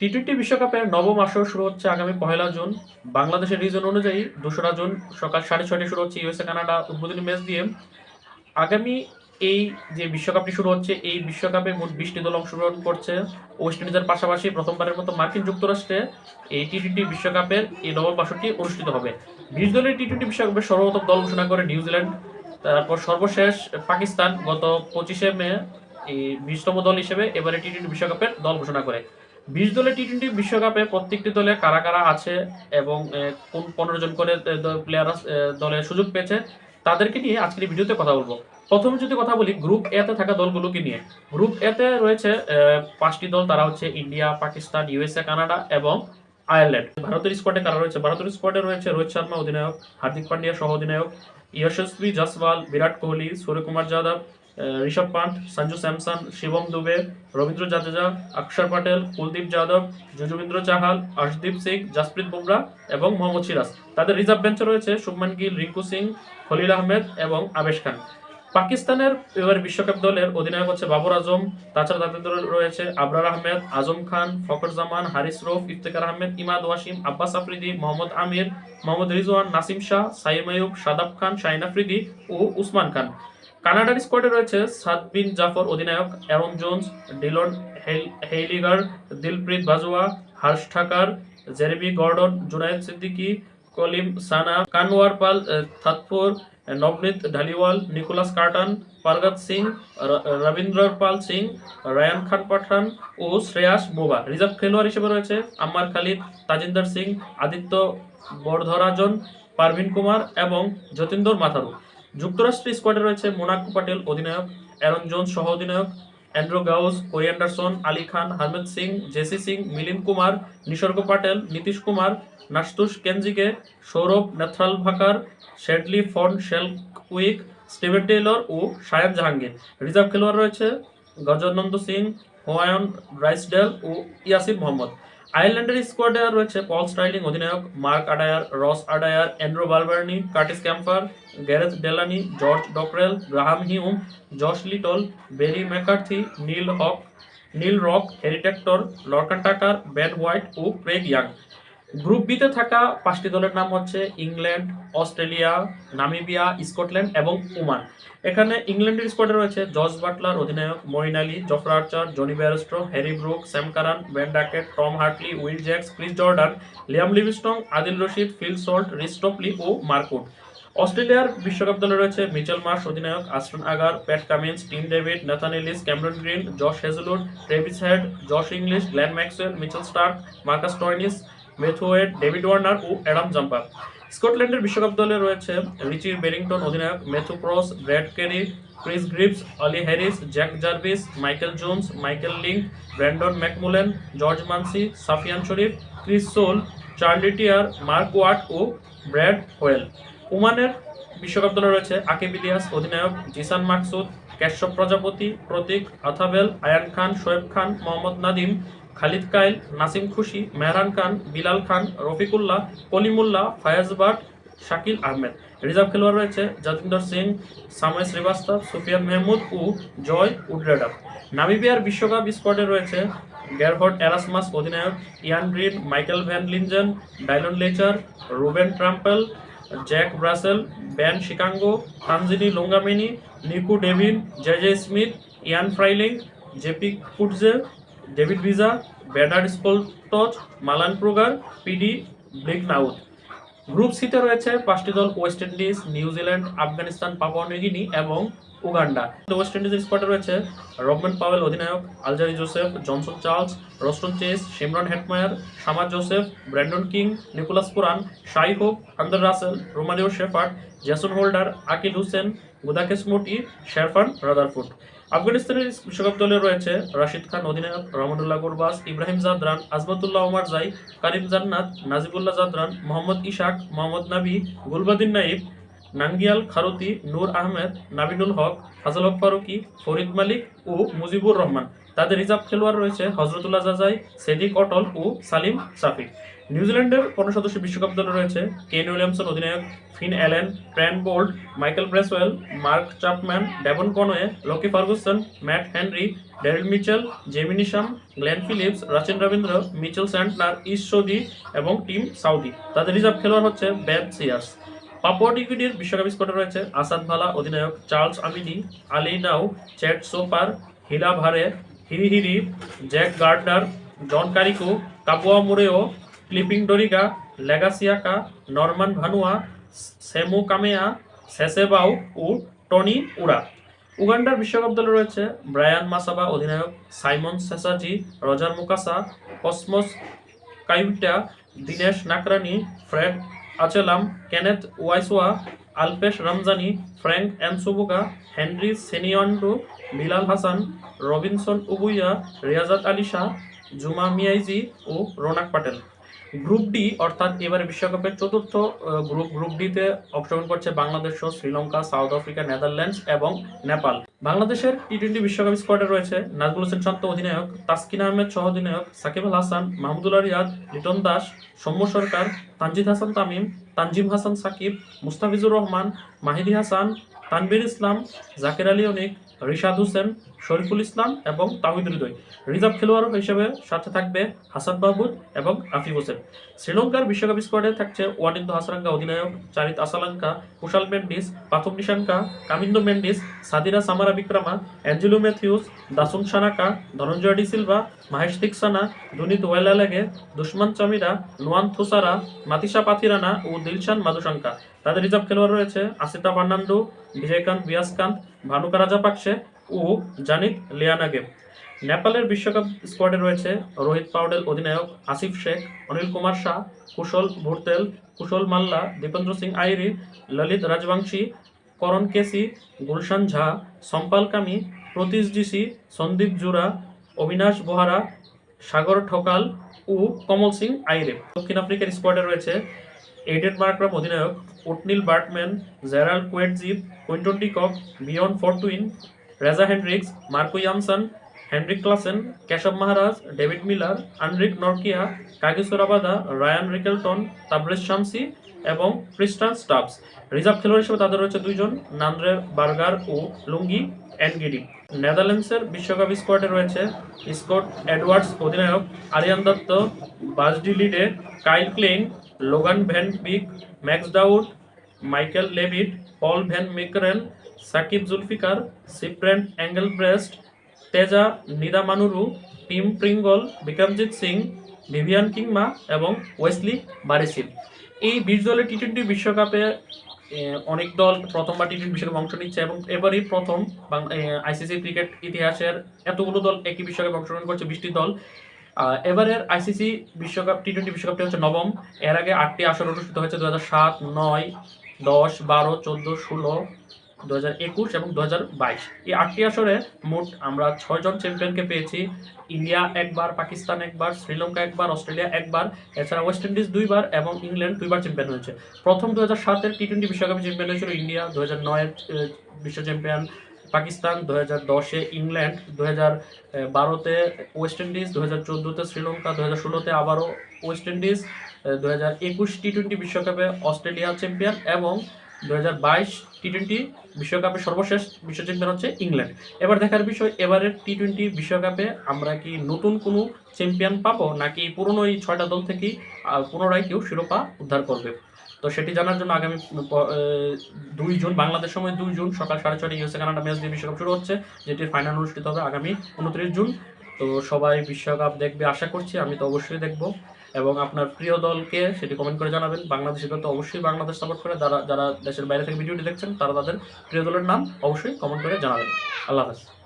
T twenty বিশ্বকাপের নবম আসর শুরু হচ্ছে আগামী পহেলা জুন। বাংলাদেশের রিজন অনুযায়ী দোসরা জুন সকাল সাড়ে ছয়টায় শুরু হচ্ছে ইউএসএ কানাডা উদ্বোধনী ম্যাচ দিয়ে। আগামী এই যে বিশ্বকাপটি শুরু হচ্ছে, এই বিশ্বকাপে মোট বিশটি দল অংশগ্রহণ করছে। ওয়েস্ট ইন্ডিজের পাশাপাশি প্রথমবারের মতো মার্কিন যুক্তরাষ্ট্রে এই টি টোয়েন্টি বিশ্বকাপের এই নবম আসরটি অনুষ্ঠিত হবে। বিশ দলের টি টোয়েন্টি বিশ্বকাপের সর্বপ্রথম দল ঘোষণা করে নিউজিল্যান্ড, তারপর সর্বশেষ পাকিস্তান গত পঁচিশে মে এই বিশতম দল হিসেবে এবারে টি টোয়েন্টি বিশ্বকাপের দল ঘোষণা করে। বিশ দলের টি টোয়েন্টি বিশ্বকাপে প্রত্যেকটি দলে কারা কারা আছে এবং কোন পনেরো জন করে প্লেয়ার দলের সুযোগ পেয়েছে, তাদেরকে নিয়ে আজকের ভিডিওতে কথা বলব। প্রথমে যদি কথা বলি গ্রুপ এ তে থাকা দলগুলোকে নিয়ে। গ্রুপ এ তে রয়েছে পাঁচটি দল, তারা হচ্ছে ইন্ডিয়া, পাকিস্তান ইউএসএ কানাডা এবং আয়ারল্যান্ড। ভারতের স্কোয়াডে কারা রয়েছে? ভারতের স্কোয়াডে রয়েছে রোহিত শর্মা অধিনায়ক, হার্দিক পান্ডিয়া সহ অধিনায়ক যশস্বী জসওয়াল বিরাট কোহলি সূর্যকুমার যাদব ঋষভ পান্ট সঞ্জু স্যামসন, শিবম দুবে, রবীন্দ্র জাদেজা অক্ষর পটেল, কুলদীপ যাদব যুজবেন্দ্র চাহাল অর্শদীপ সিং, জাসপ্রীত বুমরা এবং মোহাম্মদ সিরাজ। তাদের রিজার্ভ বেঞ্চে রয়েছে শুভমান গিল, রিঙ্কু সিং, খলিল আহমেদ এবং আবেশ খান। পাকিস্তানের এবার বিশ্বকাপ দলের অধিনায়ক হচ্ছে বাবর আজম, তাছাড়া তাদের রয়েছে আবরার আহমেদ, আজম খান, ফখর জামান, হারিস রৌফ, ইফতেখার আহমেদ, ইমাদ ওয়াসিম, আব্বাস আফ্রিদি, মোহাম্মদ আমির, মোহাম্মদ রিজওয়ান, নাসিম শাহ, সাইম আয়ুব সাদাব খান শাহিন আফ্রিদি ও উসমান খান। কানাডার স্কোয়াডে রয়েছে সাদ বিন জাফর অধিনায়ক, Aaron Jones, Dillon Heyliger, Dilpreet Bajwa, Harsh Thaker, Jeremy Gordon, Junaid Siddiqui, Kaleem Sana, Kanwar Pal Tathgur Navneet Dhaliwal, Nicholas Kirton Pargat Singh Ravinder Pal Singh, Rayyan Khan Pathan ও শ্রেয়াস বোবা। রিজার্ভ খেলোয়াড় হিসেবে রয়েছে আম্মার খালিদ, তাজিন্দর সিং, আদিত্য বরধরাজন, পারভিন কুমার এবং যতীন্দ্র মাথারু। যুক্তরাষ্ট্রের স্কোয়াডে রয়েছে মোনাকো পাটেল অধিনায়ক, Aaron Jones সহ অধিনায়ক, Andries Gous Corey Anderson, Ali Khan, Harmeet Singh, Jessy Singh, Milind Kumar, Nisarg Patel, Nitish Kumar Nosthush Kenjige, Saurabh Netravalkar, Shadley van Schalkwyk Steven Taylor ও শায়ান জাহাঙ্গীর। রিজার্ভ খেলোয়াড় রয়েছে গজনন্দ সিং, হোয়ায়ন রাইসডেল ও ইয়াসির মোহাম্মদ। আয়ারল্যান্ডের স্কোয়াডে রয়েছে পল স্টাইলিং অধিনায়ক Mark Adair, Ross Adair Andrew Balbirnie, Curtis Campher, Gareth Delany, George Dockrell, Graham Hume, Josh Little Barry McCarthy, Neil Hock, Neil Rock Harry Tector Lorcan Tucker, Ben White ও Craig Young. Group বিতে থাকা পাঁচটি দলের নাম হচ্ছে England, Australia, Namibia, Scotland এবং Oman. এখানে ইংল্যান্ডের স্কোয়াডে রয়েছে জর্জ বাটলার অধিনায়ক mooring Ali, Jofra Archer, Jonny Bairstow, Harry Brook, Sam Curran Ben Duckett, Tom Hartley, Will Jacks Chris Jordan, Liam Livingstone Adil Rashid, Phil Salt Reece Topley O Mark Wood অস্ট্রেলিয়ার বিশ্বকাপ দলে রয়েছে Mitchell Marsh, অধিনায়ক Ashton Agar, Pat Cummins, Tim David, Nathan Ellis, Cameron Green, Josh Hazlewood Travis Head, Josh Inglis Glenn Maxwell, Mitchell Starc, Marcus Stoinis Matthew Wade, David Warner ও Adam Zampa. স্কটল্যান্ডের বিশ্বকাপ দলে রয়েছে Richie Berrington অধিনায়ক Matthew Cross, Brad Currie, Chris Greaves, Ollie Hairs, Jack Jarvis, Michael Jones, Michael Leask Brandon McMullen, George Munsey, Safyaan Sharif, Chris Sole, Charlie Tear, Mark Watt ও Brad Wheal. ওমানের বিশ্বকাপ দলে রয়েছে আকিব ইলিয়াস অধিনায়ক, জিসান মাকসুদ, কেশব প্রজাপতি, প্রতীক, আথাবেল, আয়ান খান, শোয়েব খান, মোহাম্মদ নাদিম খালিদ কাইল নাসিম খুশি, মেহরান খান, বিলাল খান, রফিকুল্লাহ, কলিমুল্লাহ, ফায়াজ বাট, শাকিল আহমেদ। রিজার্ভ খেলোয়াড় রয়েছে যতীন্দ্র সিং সাময় শ্রীবাস্তব, সুফিয়ান মেহমুদ ও জয় উড্রেডা নামিবিয়ার বিশ্বকাপ স্কোয়াডে রয়েছে গ্যারহট এরাসমাস অধিনায়ক Zane Green Michael van Lingen Dylan Leicher, Ruben Trumpel, Jack Brassell, Ben Shikongo, Tangeni Lungameni, Nicol Devin, J J Smit, Jan Frylinck JP Kotze David Wiese badder Scholtz Malan Kruger, PD Blignaut group সিতে রয়েছে পাঁচটি দল, West Indies New Zealand Afghanistan Papua New Guinea এবং Uganda. West ইন্ডিজের স্কোয়াডে রয়েছে Rovman Powell অধিনায়ক, Alzarri Joseph, Johnson Charles Roston Chase, Shimron Hetmyer Shamar Joseph, Brandon King, Nicholas Pooran Shai Hope Andre Russell, Romario Shepherd, Jason Holder, Akeal Hosein Gudakesh Motie, Sherfane Rutherford আফগানিস্তানের বিশ্বকাপ দলে রয়েছে রাশিদ খান, অধিনায়ক রহমানুল্লাহ গুরবাস ইব্রাহিম জাদরান, আজমতুল্লাহ ওমার জাই, কারিম জান্নাত, নাজিবুল্লাহ জাদরান, মোহাম্মদ ইশাক, মোহাম্মদ নাবি, গুলবাদিন নাইব, নাঙ্গিয়াল খারুতি, নূর আহমেদ, নাবিনুল হক, ফাজল হক ফারুকি, ফরিদ মালিক ও মুজিবুর রহমান। তাদের রিজার্ভ খেলোয়াড় রয়েছে হজরতুল্লাহ জাজাই, সেদিক অটল ও সালিম সাফিক নিউজিল্যান্ডের কোনো সদস্য বিশ্বকাপ দলে রয়েছে কেন উইলিয়ামসন অধিনায়ক, Finn Allen Trent Boult Michael Bracewell Mark Chapman Devon Conway, Lockie Ferguson, Matt Henry Daryl Mitchell, Jimmy Neesham, Glenn Phillips, Rachin Ravindra, Mitchell Santner, Ish এবং টিম সাউদি। তাদের রিজার্ভ খেলোয়াড় হচ্ছে বেন সিয়ার্স। পাপুয়া নিউগিনির বিশ্বকাপ স্কোয়াডে রয়েছে Assad Vala অধিনায়ক Charles Amini Alei Nao, Chad Soper, Hila Vare Hiri Hiri Jack Gardner, John Kariko, Kabua Morea clipping Doriga Lega Siaka Norman Vanua, Semo Kamea Sese Bau ও Tony Ura. উগান্ডার বিশ্বকাপ দলে রয়েছে Brian Masaba, অধিনায়ক Simon Ssesazi, Roger Mukasa, Cosmas Kyewuta, Dinesh Nakrani, Fred Achelam, Kenneth Waiswa, Alpesh Ramjani, Frank Nsubuga Henry Ssenyondo, Bilal Hassan, Robinson Obuya Riazat Ali Shah, Juma Miyagi ও Ronak Patel. Group D, অর্থাৎ এবারে বিশ্বকাপের চতুর্থ group group ডিতে অংশগ্রহণ করছে বাংলাদেশ সহ Sri Lanka, South Africa, Netherlands এবং নেপাল। বাংলাদেশের টি টোয়েন্টি বিশ্বকাপ স্কোয়াডে রয়েছে নাজমুল হোসেন শান্ত অধিনায়ক, তাসকিন আহমেদ সহ অধিনায়ক, সাকিব আল হাসান মাহমুদুল্লাহ রিয়াদ লিটন দাস, সৌম্য সরকার, তানজিদ হাসান তামিম, তানজিম হাসান সাকিব, মুস্তাফিজুর রহমান, মাহিদি হাসান তানবির ইসলাম, জাকের আলী অনিক, রিশাদ হোসেন শরীফুল ইসলাম এবং তাহিদ হৃদয়। রিজার্ভ খেলোয়াড় হিসেবে সাথে থাকবে হাসান মাহমুদ এবং আফিফ হোসেন। শ্রীলঙ্কার বিশ্বকাপ স্কোয়াডে থাকছে ওয়ানিন্দু হাসারাঙ্গা অধিনায়ক চারিত আসালাঙ্কা কুশাল মেন্ডিস, পাথম নিশাঙ্কা, কামিন্দো মেন্ডিস সাদিরা সামারা বিক্রমা, অ্যাঞ্জেলো ম্যাথিউস, দাসুন সানাকা, ধনঞ্জয় ডি সিলভা, মাহেশ তিকসানা দুনিত ওয়েলালেগে দুষ্মান চামিরা, নোয়ান থুসারা মাতিসা পাথিরানা ও দিলশান মাদুশাঙ্কা। তাদের রিজার্ভ খেলোয়াড় রয়েছে আসিতা ফার্নান্ডো বিজয়কান্ত বিয়াসকান্ত, ভানুকা রাজাপাকসে ও জানিত লিয়ানাগে নেপালের বিশ্বকাপ স্কোয়াডে রয়েছে রোহিত পাউডেল অধিনায়ক আসিফ শেখ, অনিল কুমার শাহ, কুশল ভুরতেল, কুশল মাল্লা, দীপেন্দ্র সিং আইরি, ললিত রাজবংশী, করণ কেসি, গুলশান ঝা, সম্পাল কামি, প্রতীশ জিসি সন্দীপ জুরা, অবিনাশ বোহারা, সাগর ঠকাল ও কমল সিং আইরে। দক্ষিণ আফ্রিকার স্কোয়াডে রয়েছে এডেন মার্করাম অধিনায়ক Ottneil Baartman, Gerald Coetzee Quinton de Kock, Bjorn Fortuin Reeza Hendricks, Marco Jansen, Heinrich Klaasen, Keshav Maharaj, David Miller, Anrich Nortje Kagiso Rabada Ryan Rickelton, Tabraiz Shamsi এবং ক্রিস্টান স্টাবস। রিজার্ভ খেলোয়াড় হিসেবে তাদের রয়েছে দুইজন, Nandre burger ও লুঙ্গি অ্যানগিডি নেদারল্যান্ডসের বিশ্বকাপ স্কোয়াডে রয়েছে স্কট এডওয়ার্ডস অধিনায়ক Aryan Dutt Bas de Leede Kyle Klein Logan van Beek, Max O'Dowd Michael Levitt Paul van Meekeren Saqib Zulfiqar Sybrand Engelbrecht Teja Nidamanuru Tim Pringle, Vikramjit Singh, Vivian Kingma এবং Wesley Barresi. এই বিশ দলের টি twenty বিশ্বকাপে অনেক দল প্রথমবার টি twenty বিশ্বকাপে অংশ নিচ্ছে এবং এবারই প্রথম আইসিসি ক্রিকেট ইতিহাসের এতগুলো দল একই বিশ্বকাপে অংশগ্রহণ করছে বিশটি দল। এবারের আইসিসি বিশ্বকাপ টি টোয়েন্টি বিশ্বকাপটি হচ্ছে নবম। এর আগে আটটি আসর অনুষ্ঠিত হয়েছে দু হাজার সাত, নয়, দশ, বারো, চোদ্দ, ষোলো দু হাজার একুশ এবং দু হাজার বাইশ। এই আটটি আসরে মোট আমরা ছয়জন চ্যাম্পিয়নকে পেয়েছি। ইন্ডিয়া একবার, পাকিস্তান একবার, শ্রীলঙ্কা একবার, অস্ট্রেলিয়া একবার, এছাড়া ওয়েস্ট ইন্ডিজ দুইবার এবং ইংল্যান্ড দুইবার চ্যাম্পিয়ন হয়েছে। প্রথম দু হাজার সাতের টি টোয়েন্টি বিশ্বকাপে চ্যাম্পিয়ন হয়েছিল ইন্ডিয়া, দু হাজার নয়ের বিশ্ব চ্যাম্পিয়ন পাকিস্তান, দু হাজার দশে ইংল্যান্ড, দু হাজার বারোতে ওয়েস্ট ইন্ডিজ, দু হাজার চোদ্দোতে শ্রীলঙ্কা, দু হাজার ষোলোতে আবারও ওয়েস্ট ইন্ডিজ দু হাজার একুশ টি টোয়েন্টি বিশ্বকাপে অস্ট্রেলিয়া চ্যাম্পিয়ন এবং দু হাজার বাইশ টি টোয়েন্টি বিশ্বকাপে সর্বশেষ বিশ্ব চ্যাম্পিয়ন হচ্ছে ইংল্যান্ড। এবার দেখার বিষয়, এবারের টি টোয়েন্টি বিশ্বকাপে আমরা কি নতুন কোনো চ্যাম্পিয়ন পাবো, নাকি পুরনো এই ছয়টা দল থেকেই পুনরায় কেউ শিরোপা উদ্ধার করবে? তো সেটি জানার জন্য আগামী দুই জুন, বাংলাদেশ সময় দুই জুন সকাল সাড়ে ছয়টা ইউএসএ কানাডা ম্যাচ দিয়ে বিশ্বকাপ শুরু হচ্ছে যেটির ফাইনাল অনুষ্ঠিত হবে আগামী উনত্রিশ জুন। তো সবাই বিশ্বকাপ দেখবে, আশা করছি, আমি তো অবশ্যই দেখব। এবং আপনার প্রিয় দলকে সেটি কমেন্ট করে জানাবেন। বাংলাদেশের তো অবশ্যই বাংলাদেশ সাপোর্ট করে। যারা যারা দেশের বাইরে থেকে ভিডিওটি দেখছেন, তারা তাদের প্রিয় দলের নাম অবশ্যই কমেন্ট করে জানাবেন। আল্লাহ হাফেজ।